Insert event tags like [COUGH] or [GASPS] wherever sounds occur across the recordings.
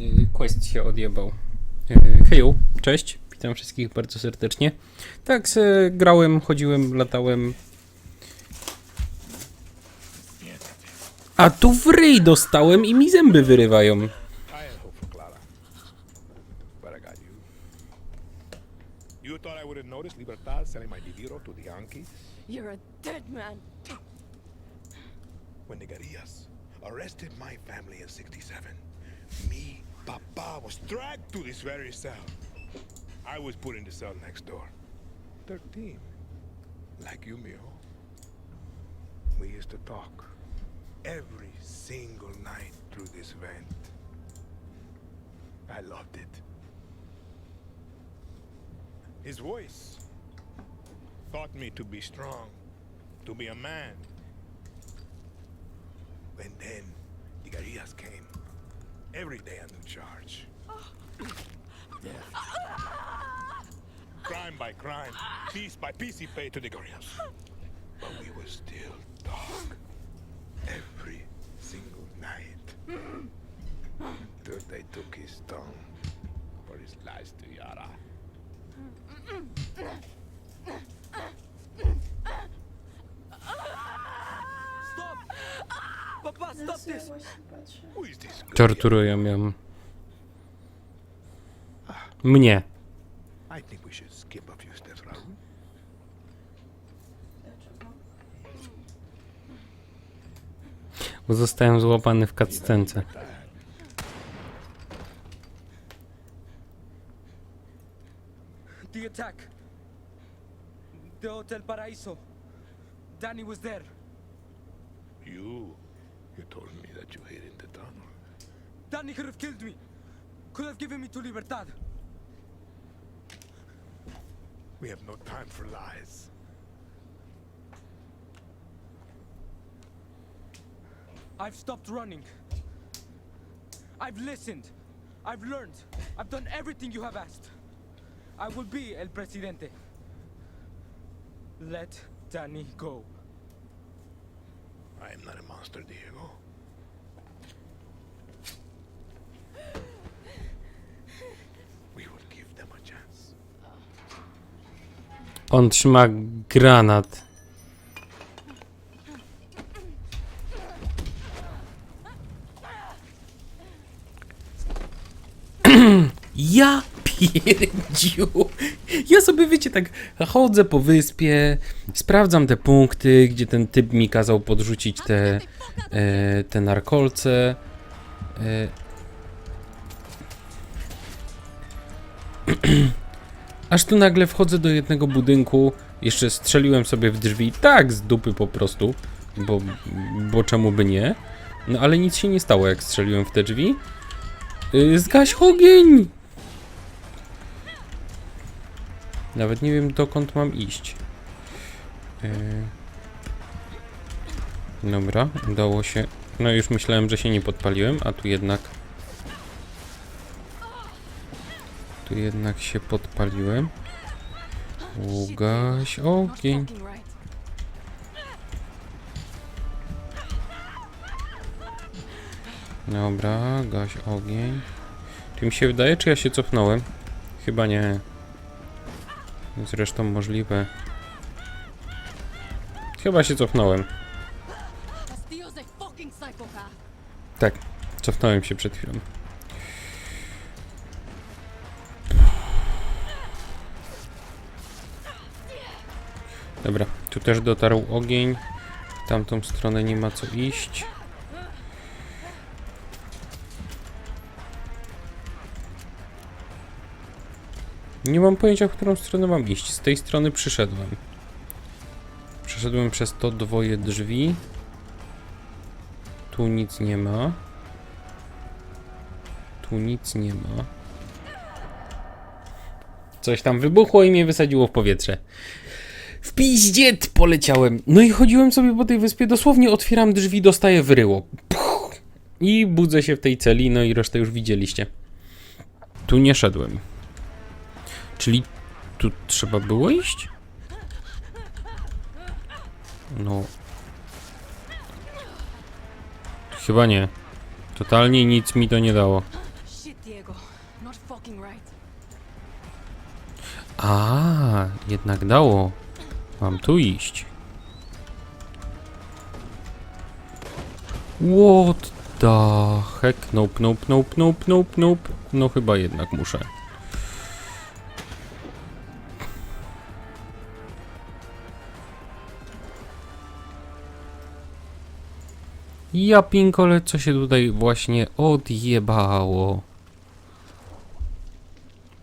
Y, Quest się odjebał. Y, Heju, cześć, witam wszystkich bardzo serdecznie. Tak, se grałem, chodziłem, latałem. A tu w ryj dostałem i mi zęby wyrywają. Got you. Thought I wouldn't notice Libertad selling my Diviro to the Yankees? You're a dead man. When the guerrillas arrested my family in 67, me, Papa, was dragged to this very cell. I was put in the cell next door. 13. Like you, mijo. We used to talk every single night through this vent. I loved it. His voice taught me to be strong, to be a man. And then the guerrillas came. Every day a new charge. crime by crime, piece by piece he paid to the guerrillas. But we would still talk every single night. Till they took his tongue for his lies to Yara. Stop this! Who is? Torturują ją. Mnie. I think we should skip a few steps, Raul. Dlaczego? Bo zostałem złapany w cutscence. The attack. The Hotel Paraíso. Danny was there. You, you told me that you in the tunnel. Danny could have killed me. Could have given me to Libertad. We have no time for lies. I've stopped running. I've listened. I've learned. I've done everything you have asked. I will be El Presidente. Let Danny go. I not a monster, Diego. We will give them a chance. On trzyma granat. [CLEARS THROAT] Ja pierdziu. Ja sobie, wiecie, tak chodzę po wyspie, sprawdzam te punkty, gdzie ten typ mi kazał podrzucić te, e, te narkolce. E, [CLEARS THROAT] Aż tu nagle wchodzę do jednego budynku, jeszcze strzeliłem sobie w drzwi, tak z dupy po prostu, bo, bo czemu by nie. No ale nic się nie stało jak strzeliłem w te drzwi. Yy, zgaś ogień! Nawet nie wiem dokąd mam iść. Yy. Dobra, udało się. No już myślałem, że się nie podpaliłem, a tu jednak... Tu jednak się podpaliłem. Ugaś ogień. Dobra, gaś ogień. Czy mi się wydaje, czy ja się cofnąłem? Chyba nie. Zresztą możliwe. Chyba się cofnąłem. Tak, cofnąłem się przed chwilą. Dobra, tu też dotarł ogień. W tamtą stronę nie ma co iść. Nie mam pojęcia, w którą stronę mam iść. Z tej strony przyszedłem. Przeszedłem przez to dwoje drzwi. Tu nic nie ma. Tu nic nie ma. Coś tam wybuchło i mnie wysadziło w powietrze. W piździet poleciałem. No i chodziłem sobie po tej wyspie, dosłownie otwieram drzwi, dostaję wyryło. Puch. I budzę się w tej celi, no i resztę już widzieliście. Tu nie szedłem. Czyli tu trzeba było iść? No. Chyba nie. Totalnie nic mi to nie dało. A, jednak dało. Mam tu iść. What the heck? Nope, nope, nope, nope, nope, nope. No chyba jednak muszę. Ja pinkole, co się tutaj właśnie odjebało.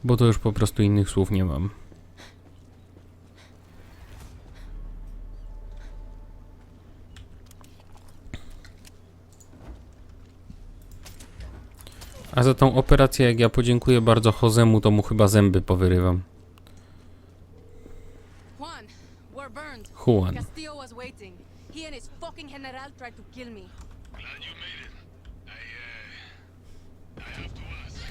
Bo to już po prostu innych słów nie mam. A za tą operację, jak ja podziękuję bardzo Jozemu, to mu chyba zęby powyrywam. Juan, we're burned. Juan. Castillo was waiting. He and his fucking general tried to kill me. Glad you made it. I, uh, I have to ask.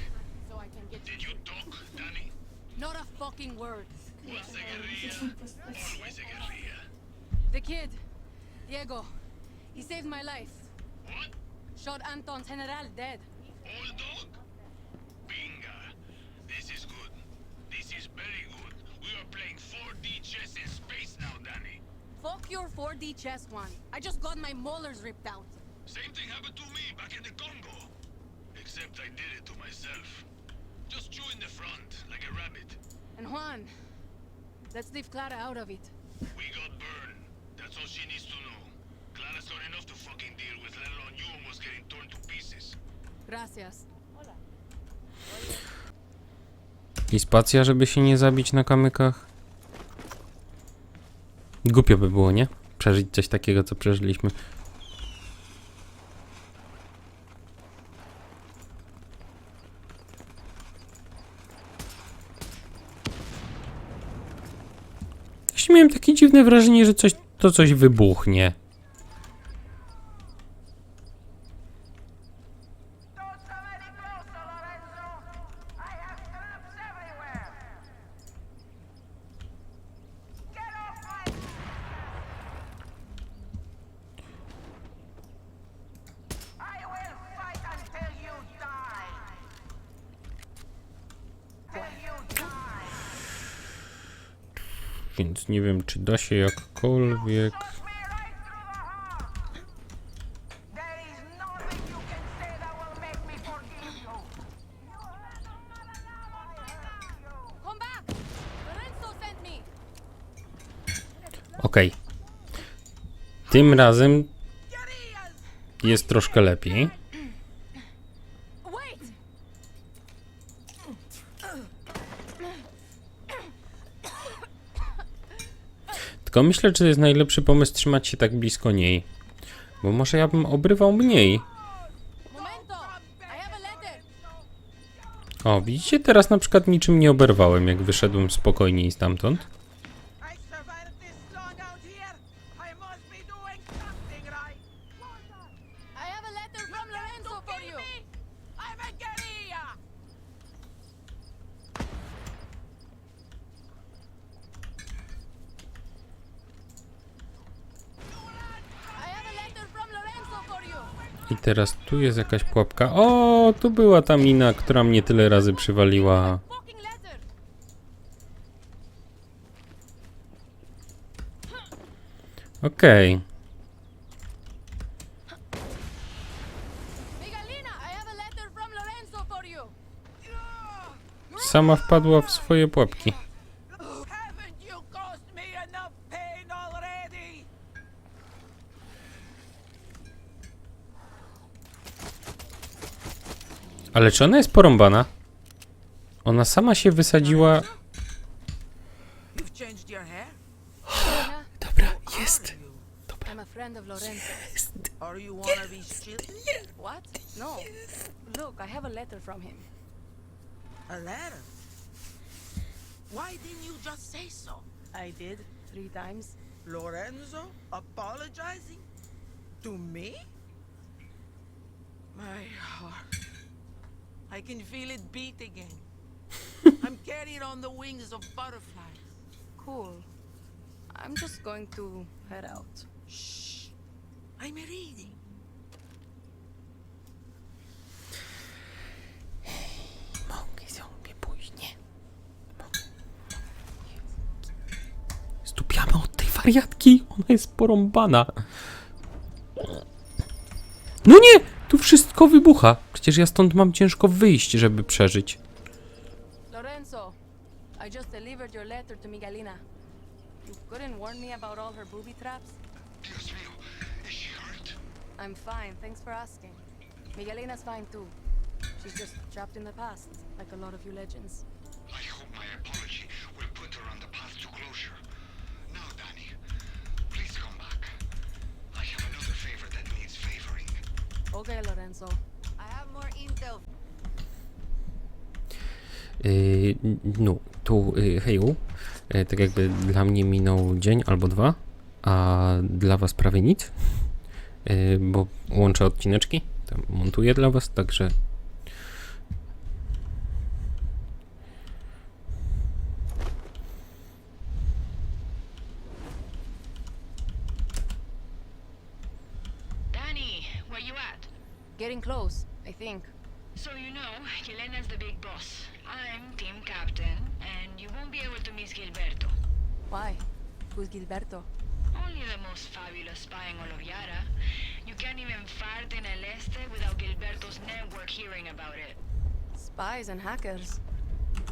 So I can get Did you talk, Danny? Not a fucking word. Once a guerrilla, always a guerrilla. The kid, Diego, he saved my life. What? Shot Anton's general dead. Old dog? Fuck your 4D chess one. I just got my molars ripped out. Same thing happened to me back in the Congo. Except I did it to myself. Just chew in the front, like a rabbit. And Juan, let's leave Clara out of it. We got burned. That's all she needs to know. Clara's got enough to fucking deal with, let alone you almost getting torn to pieces. Gracias. I spacja, żeby się nie zabić na kamykach. Głupio by było, nie? Przeżyć coś takiego, co przeżyliśmy. Właśnie miałem takie dziwne wrażenie, że coś, to coś wybuchnie. Don't come any closer, Lorenzo! I have traps everywhere! Get off my... I will fight until you die! Till you die! Więc nie wiem, czy da się jakkolwiek... Shoot me right through the heart! There is nothing you can say that will make me forgive you! You have not enough! I hate you! Back! Lorenzo sent me! Okej. Tym razem jest troszkę lepiej. Tylko myślę, czy to jest najlepszy pomysł trzymać się tak blisko niej. Bo może ja bym obrywał mniej. O, widzicie, teraz na przykład niczym nie oberwałem, jak wyszedłem spokojniej stamtąd. Teraz tu jest jakaś pułapka. O, tu była ta mina, która mnie tyle razy przywaliła. Okej. You! Sama wpadła w swoje pułapki. Haven't you caused me enough pain already? Ale czy ona jest porąbana? Ona sama się wysadziła. [GASPS] Dobra, jest. I'm a friend of Lorenzo's. Are you? What? No. Look, I have a letter from him. A letter? Why didn't you just say so? I did, three times. Lorenzo apologizing? To me? My heart. I can feel it beat again. [LAUGHS] I'm carried on the wings of butterflies. Cool. I'm just going to head out. Shh. I'm reading. Mogę sobie później. uciekamy od tej wariatki, ona jest porąbana. No nie! Tu wszystko wybucha. Przecież ja stąd mam ciężko wyjść, żeby przeżyć. Lorenzo, I just delivered your letter to Miguelina. You couldn't warn me about all her booby traps? Dios mío, is she hurt? I'm fine, thanks for asking. Miguelina's fine too. She's just trapped in the past, like a lot of you legends. I hope my apology will put her on the path to closure. Now, Danny, please come back. I have another favor that needs favoring. Okay, Lorenzo. No, tu yy, heju. Yy, tak jakby dla mnie minął dzień albo dwa, a dla was prawie nic. Yy, bo łączę odcineczki, montuję dla was, także Who's Gilberto? Only the most fabulous spy in all of Yara. You can't even fart in El Este without Gilberto's network hearing about it. Spies and hackers.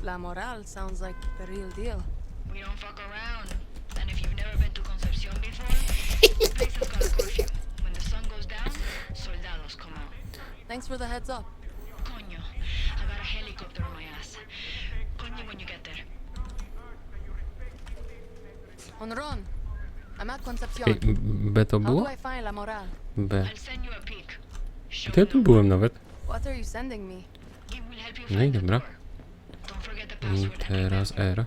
La Moral sounds like the real deal. We don't fuck around. And if you've never been to Concepcion before, [LAUGHS] the place has got a curfew. When the sun goes down, soldados come out. Thanks for the heads up. Coño, I got a helicopter on my ass. Call me when you get there. On Ron. I'm at Ej, B to How do było? I find La Moral? B. I'll send you a pic. Show To ja tu no byłem nawet. What are you sending me? It will help you No i find the dobra. door. Don't forget the I password teraz R.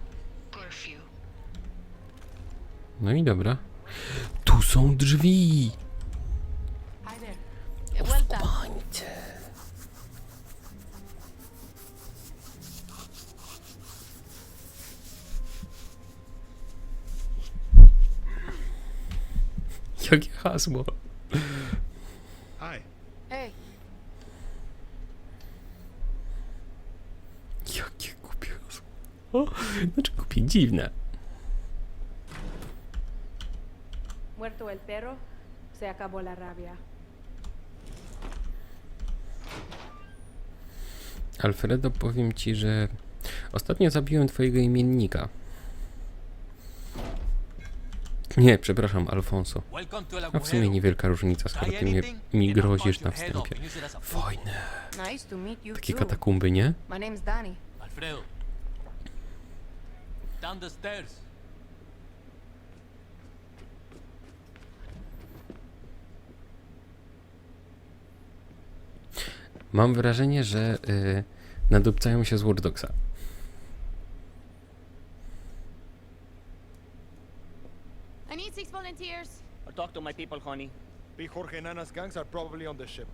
curfew. No i dobra. Tu są drzwi! Hi there Well done. Jakie hasło? Hi. Hey, Jakie głupie hasło. O, znaczy głupie, dziwne. Muerto el perro, se acabó la rabia. Alfredo, powiem ci, że ostatnio zabiłem twojego imiennika. Nie, przepraszam, Alfonso. A w sumie niewielka różnica, skoro ty mnie, mi grozisz na wstępie. you Takie katakumby, nie? My name's Danny. Alfredo. Down the stairs. Mam wrażenie, że y, nadupcają się z Wordoksa. I need six volunteers. I'll talk to my people, honey. Big Jorge Nana's gangs are probably on the ship.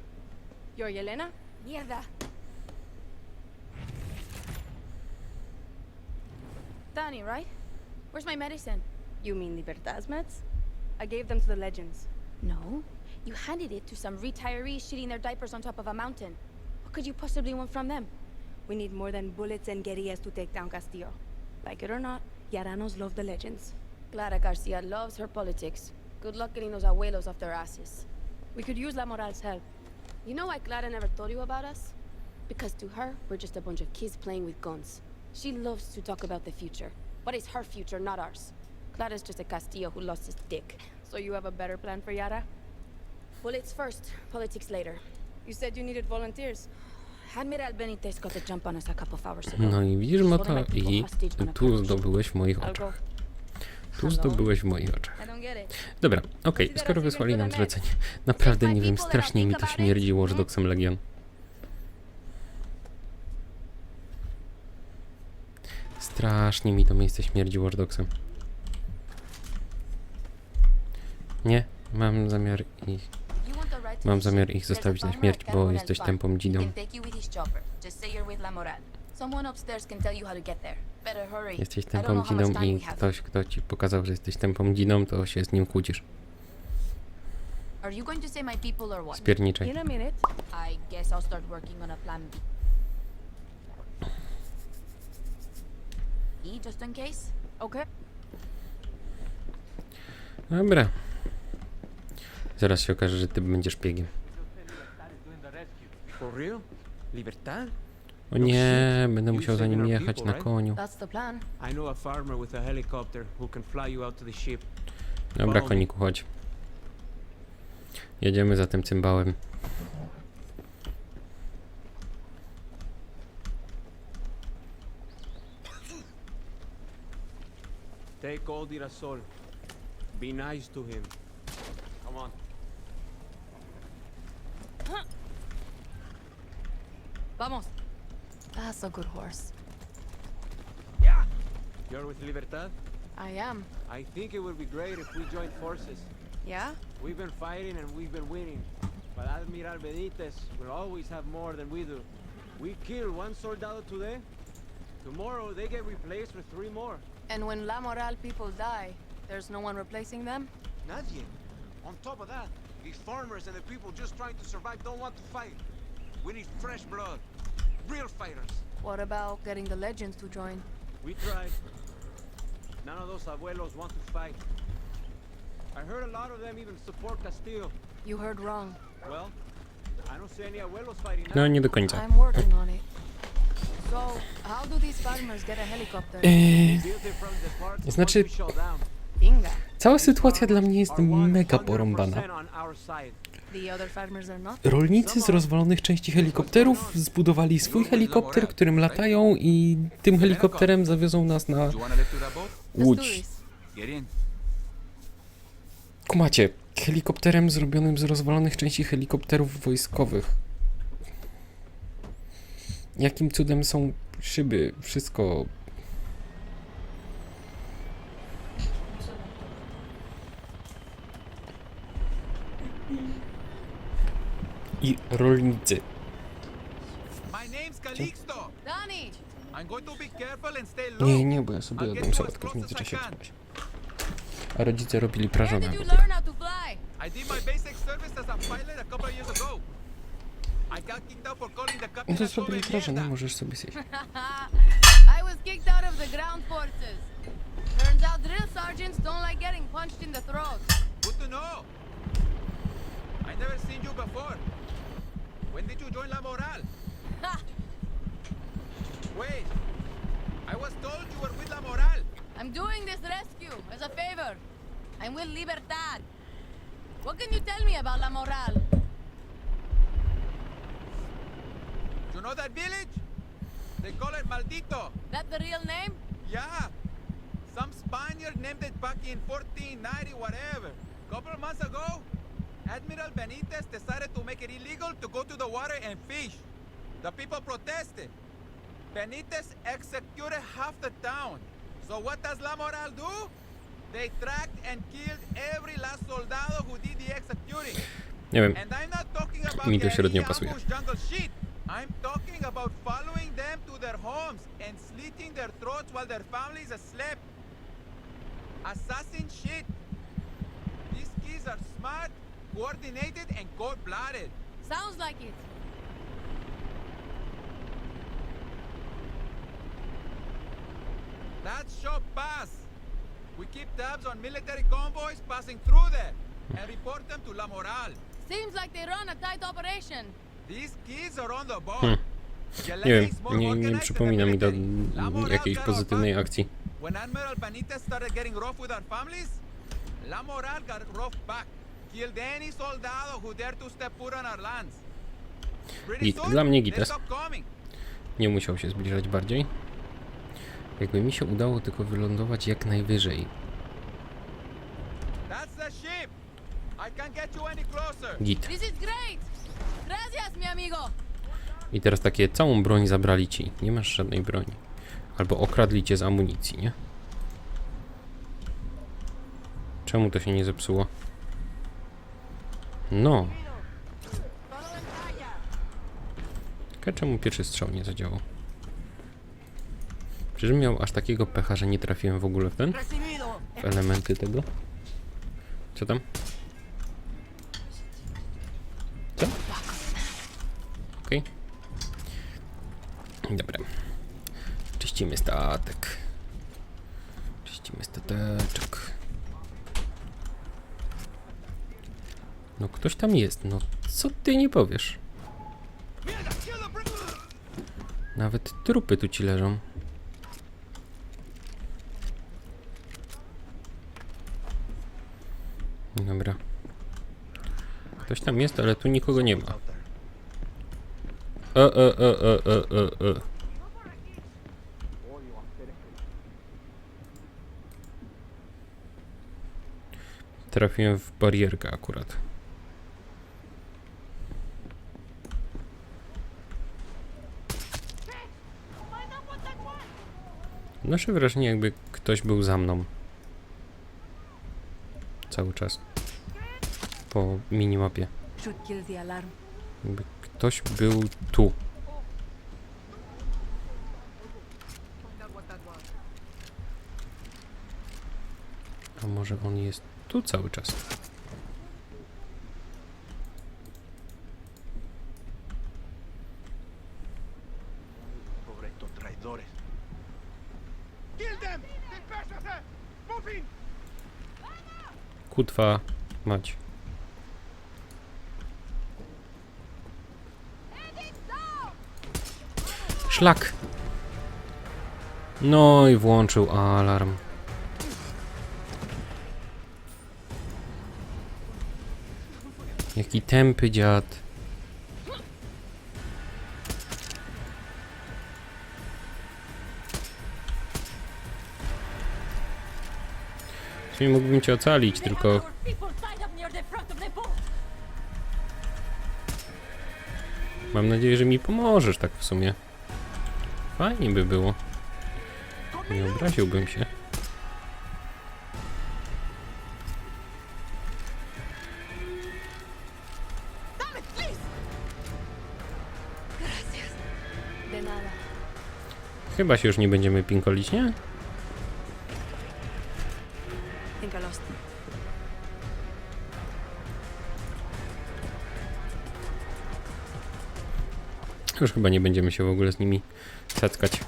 You're Yelena? Mierda. Danny, right? Where's my medicine? You mean Libertad's meds? I gave them to the legends. No. You handed it to some retirees shitting their diapers on top of a mountain. What could you possibly want from them? We need more than bullets and guerrillas to take down Castillo. Like it or not, Yaranos love the legends. Clara Garcia loves her politics. Good luck getting those abuelos off their asses. We could use La Moral's help. You know why Clara never told you about us? Because to her, we're just a bunch of kids playing with guns. She loves to talk about the future. But it's her future, not ours. Clara's just a Castillo who lost his dick. So you have a better plan for Yara? Bullets first, politics later. You said you needed volunteers. Admiral Benitez got the jump on us a couple of hours ago. No i widzisz, He's Moto, holding my people i hostage on a tu private ship. zdobyłeś w moich I'll oczach. Hello? zdobyłeś w moich oczach. Dobra, okej, skoro wysłali nam zlecenie. Naprawdę nie wiem, strasznie mi to śmierdzi Watchdogsem Legion. Strasznie mi to miejsce śmierdzi Watchdogsem. Nie, mam zamiar ich... Mam zamiar ich zostawić na śmierć, bo jesteś He dzidą. Jesteś I don't tępą time i ktoś, kto ci pokazał, że jesteś tępą dzidą, to się z nim kłócisz. Are you going to say my people or what? Spierniczej. In a minute. I guess I'll start working on a plan B. E, just in case? Okay. Dobra. Zaraz się okaże, że ty będziesz szpiegiem. For real? Libertad? O nie, będę musiał za nim jechać na koniu. That's the plan. I know a farmer with a helicopter who can fly you out to the ship. Dobra, koniku, chodź. Jedziemy za tym cymbałem. Take old Irasol. Be nice to him. Come on. Vamos. That's a good horse. Yeah! You're with Libertad? I am. I think it would be great if we joined forces. Yeah? We've been fighting and we've been winning. But Admiral Benitez will always have more than we do. We kill one soldado today. Tomorrow they get replaced with three more. And when La Moral people die, there's no one replacing them? Nadie. On top of that, the farmers and the people just trying to survive don't want to fight. We need fresh blood. Real fighters. What about getting the legends to join? We tried. None of those abuelos want to fight. I heard a lot of them even support Castillo. You heard wrong. Well, I don't see any abuelos fighting now. No, nie do końca. I'm working on it. So, how do these farmers get a helicopter? Eee, of Znaczy- cała sytuacja dla mnie jest mega 100% porąbana. Rolnicy z rozwalonych części helikopterów zbudowali swój helikopter, którym latają i tym helikopterem zawiozą nas na łódź. Kumacie, helikopterem zrobionym z rozwalonych części helikopterów wojskowych. Jakim cudem są szyby, wszystko. I rolnicy. My name's Calixto. Donnie! I'm going to be careful and stay low. Nie, nie, bo ja sobie jadłem sałatkę w międzyczasie. A rodzice robili? I. I the No captain to joven prażone, możesz sobie zjeść. [LAUGHS] I was kicked out of the ground forces. Turns out drill sergeants don't like getting punched in the throat. Good to know. I never seen you before. When did you join La Moral? Ha! Wait. I was told you were with La Moral. I'm doing this rescue as a favor. I'm with Libertad. What can you tell me about La Moral? You know that village? They call it Maldito. That the real name? Yeah. Some Spaniard named it back in 1490, whatever. Couple of months ago, Admiral Benitez decided to make it illegal to go to the water and fish. The people protested. Benitez executed half the town. So what does La Moral do? They tracked and killed every last soldado who did the executing. [SIGHS] Nie wiem, And I'm not talking about Mi to średnio pasuje. ambush jungle shit. I'm talking about following them to their homes and slitting their throats while their families asleep. Assassin shit. These kids are smart, coordinated, and cold-blooded. Sounds like it. That's shop pass. We keep tabs on military convoys passing through there and report them to La Moral. Seems like they run a tight operation. These kids are on the ball. Hmm. Nie wiem, is more nie, nie przypomina mi do military. La Moral jakiejś pozytywnej akcji. When Admiral Benitez started getting rough with our families, La Moral got rough back. Killed any soldado who dared to step foot on our lands. Pretty Git. Dla mnie gites. Nie musiał się zbliżać bardziej. Jakby mi się udało tylko wylądować jak najwyżej. That's the ship. I can't get you any closer. Git. This is great! Gracias, mi amigo! I teraz takie, całą broń zabrali ci. Nie masz żadnej broni. Albo okradli cię z amunicji, nie? Czemu to się nie zepsuło? No. Czemu pierwszy strzał nie zadziałał? Czyżbym miał aż takiego pecha, że nie trafiłem w ogóle w ten? W elementy tego? Co tam? Co? Okej. Dobra. Czyścimy statek. Czyścimy stateczek. No ktoś tam jest, no co ty nie powiesz? Nawet trupy tu ci leżą. Dobra. Ktoś tam jest, ale tu nikogo nie ma. E, e, e, e, e, e, e. Trafiłem w barierkę akurat. Nasze wrażenie jakby ktoś był za mną. Cały czas. Po minimapie. Jakby ktoś był tu. A może on jest tu cały czas? Kutwa mać. Szlak! No i włączył alarm. Jaki tępy dziad. Sumie mógłbym cię ocalić, tylko Mam nadzieję, że mi pomożesz tak w sumie. Fajnie by było. Nie obraziłbym się. Chyba się już nie będziemy pinkolić, nie? Lost. Już chyba nie będziemy się w ogóle z nimi setkać.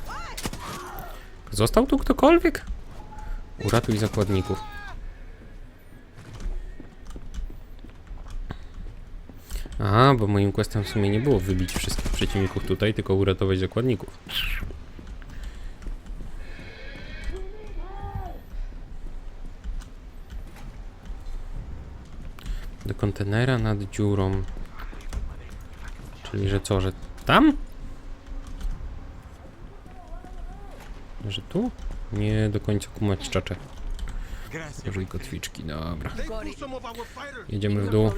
Został tu ktokolwiek? Uratuj zakładników. A, bo moim questem w sumie nie było wybić wszystkich przeciwników tutaj, tylko uratować zakładników. Do kontenera nad dziurą. Czyli, że co, że tam? Że tu? Nie do końca kumać czacze. Użyj kotwiczki, dobra. Jedziemy w dół.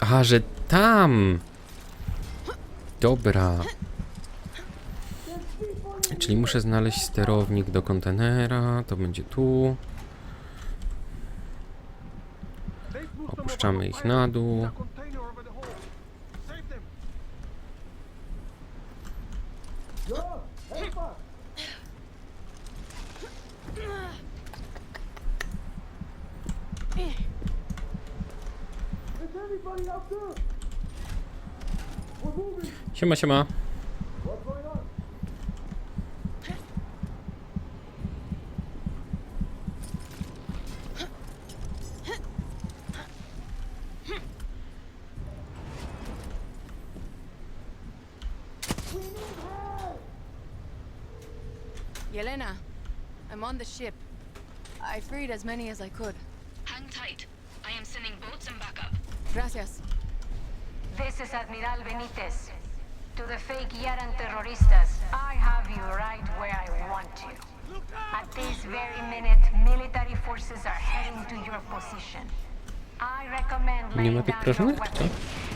Aha, że tam! Dobra. Czyli muszę znaleźć sterownik do kontenera, to będzie tu. Opuszczamy ich na dół. Siema, siema. Yelena, I'm on the ship. I freed as many as I could. Hang tight. I am sending boats and backup. Gracias. This is Admiral Benitez. To the fake Yaran terroristas, I have you right where I want you. At this very minute, military forces are heading to your position. I recommend laying down your prażonych, czy co? weapons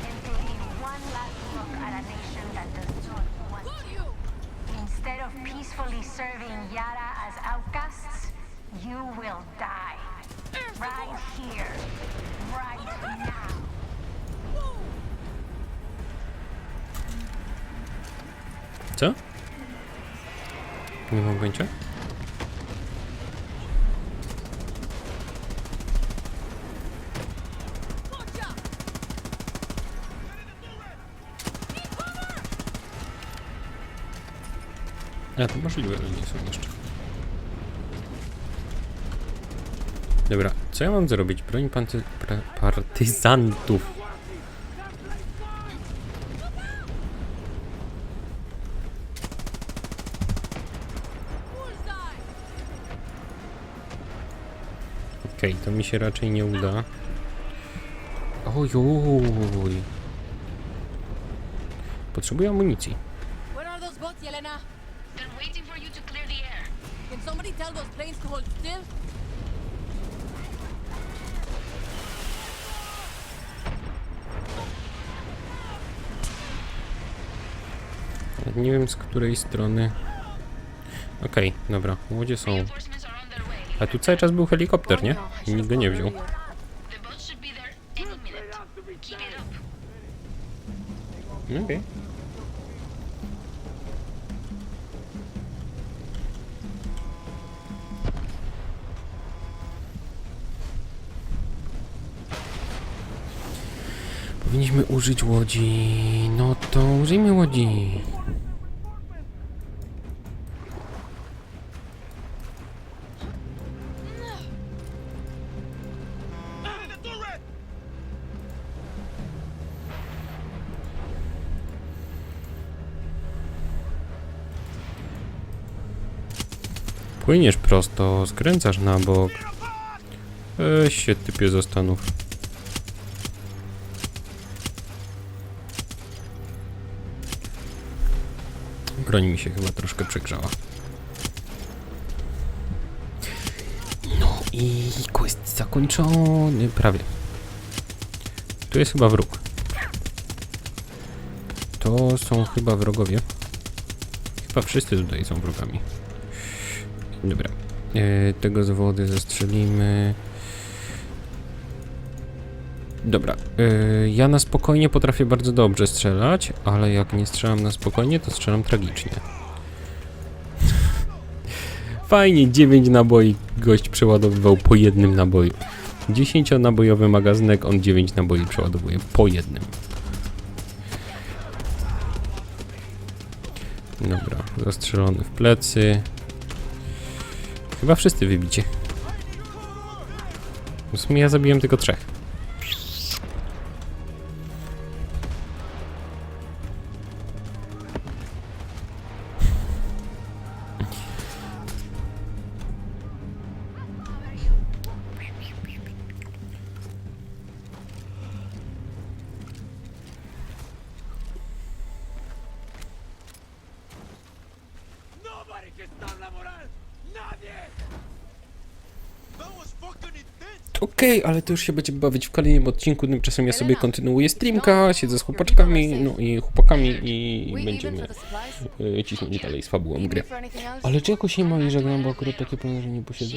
and taking one last look at a nation that does not want you. Instead of peacefully serving Yara as outcasts, you will die. Right here. Right now. Nie mam gońcia? A, to możliwe, że nie są jeszcze. Dobra, co ja mam zrobić? Broń panty... partyzantów. To mi się raczej nie uda. Ojoj. Potrzebuję amunicji. Where are those boats, Yelena? They're waiting for you to clear the air. Can somebody tell those planes to hold still? Nie wiem z której strony. Okej, dobra, łodzie są. A tu cały czas był helikopter, nie? I nikt go nie wziął. Okej. Powinniśmy użyć łodzi. No to użyjmy łodzi. Płyniesz prosto, skręcasz na bok. Weź się typie zastanów. Broń mi się chyba troszkę przegrzała. No i quest zakończony. Prawie. Tu jest chyba wróg. To są chyba wrogowie. Chyba wszyscy tutaj są wrogami. Dobra. E, tego z wody zastrzelimy. Dobra. E, ja na spokojnie potrafię bardzo dobrze strzelać, ale jak nie strzelam na spokojnie, to strzelam tragicznie. [LAUGHS] Fajnie, 9 naboi gość przeładowywał po jednym naboju. 10-nabojowy magazynek, on 9 naboi przeładowuje po jednym. Dobra, zastrzelony w plecy. Chyba wszyscy wybicie. W sumie ja zabiłem tylko trzech. Okej, ale to już się będziemy bawić w kolejnym odcinku. Tymczasem ja sobie kontynuuję streamka, siedzę z chłopaczkami, no i chłopakami i będziemy e, cisnąć dalej z fabułą gry. Ale czy jakoś nie ma i żegnam, bo akurat takie plany, że nie posiedzę?